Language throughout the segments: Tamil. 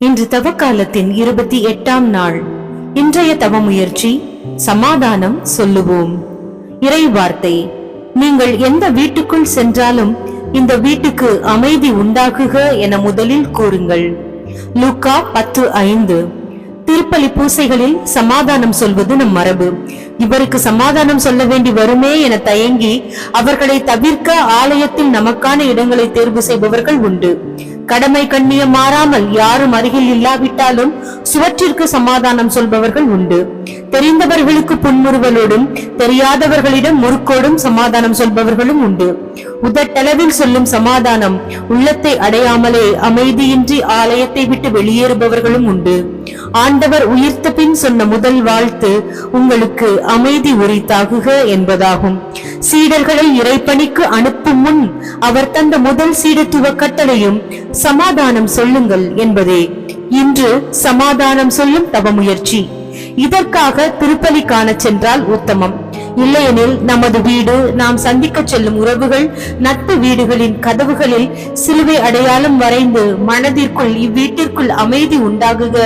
இன்று தவக்காலத்தின் இருபத்தி எட்டாம் நாள். இன்றைய தவ முயற்சி சமாதானம் சொல்லுவோம். இறை வார்த்தை நீங்கள் எந்த வீட்டுக்குள் சென்றாலும் இந்த வீட்டுக்கு அமைதி உண்டாகுக என முதலில் கூறுங்கள். லூக்கா பத்து ஐந்து. திருப்பலி பூசைகளில் சமாதானம் சொல்வது நம் மரபு. இவருக்கு சமாதானம் சொல்ல வேண்டி வருமே என தயங்கி அவர்களை தவிர்க்க ஆலயத்தில் நமக்கான இடங்களை தேர்வு செய்பவர்கள் உண்டு. கடமை கண்ணியம் மாறாமல் யாரும் அருகில் இல்லாவிட்டாலும் சுவற்றிற்கு சமாதானம் சொல்பவர்கள் உண்டு. தெரிந்தவர்களுக்கு புன்முறுவலோடும் தெரியாதவர்களிடம் முறுக்கோடும் சமாதானம் சொல்பவர்களும் உண்டு. உதட்டளவில் சொல்லும் சமாதானம் உள்ளத்தை அடையாமலே அமைதியின்றி ஆலயத்தை விட்டு வெளியேறுபவர்களும் உண்டு. ஆண்டவர் உயிர்த்த பின் சொன்ன முதல் வாழ்த்து உங்களுக்கு அமைதி உரித்தாகுக என்பதாகும். சீடர்களை இறைப்பணிக்கு அனுப்பும் முன் அவர் தந்த முதல் சீடத்துவ கட்டளையும் சமாதானம் சொல்லுங்கள் என்பதே. இன்று சமாதானம் சொல்லும் தவ முயற்சி. இதற்காக திருப்பலி காண சென்றால் உத்தமம். இல்லையெனில் நமது வீடு நாம் சந்திக்க செல்லும் உறவுகள் நட்பு வீடுகளின் கதவுகளில் சிலுவை அடையாளம் வரைந்து மனதிற்குள் இவ்வீட்டிற்குள் அமைதி உண்டாகுக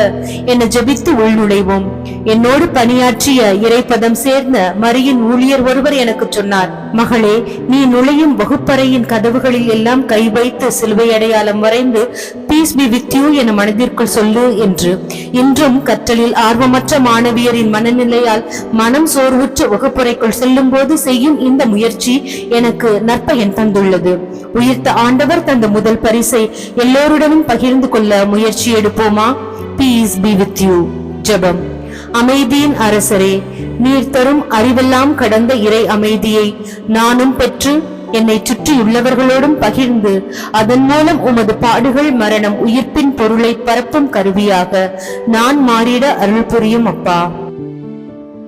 என ஜெபித்து உள்நுழைவோம். என்னோடு பணியாற்றிய இறைப்பதம் சேர்ந்த மரியின் ஊழியர் ஒருவர் எனக்கு சொன்னார் மகளே நீ நுழையும் வகுப்பறையின் கதவுகளில் எல்லாம் கை வைத்து சிலுவை அடையாளம் வரைந்து பீஸ் பி வித் யூ என மனதிற்குள் சொல்லு என்று. இன்றும் கற்றலில் ஆர்வமற்ற மாணவியரின் மனநிலையால் மனம் சோர்வுற்ற வகுப்பறைக்குள் செல்லும் போது செய்யும் இந்த முயற்சி எனக்கு நற்பயன் தந்துள்ளது. உயிர்த்த ஆண்டவர் தந்த முதல் பரிசை எல்லோருடனும் பகிர்ந்து கொள்ள முயற்சி எடுப்போமா? பீஸ் பி வித் யூ ஜபம். அமைதியின் அரசரே நீர் தரும் அறிவெல்லாம் கடந்த இறை அமைதியை நானும் பெற்று என்னை சுற்றியுள்ளவர்களோடும் பகிர்ந்து அதன் மூலம் உமது பாடுகள் மரணம் உயிர்ப்பின் பொருளை பரப்பும் கருவியாக நான் மாறிட அருள் புரியும் அப்பா.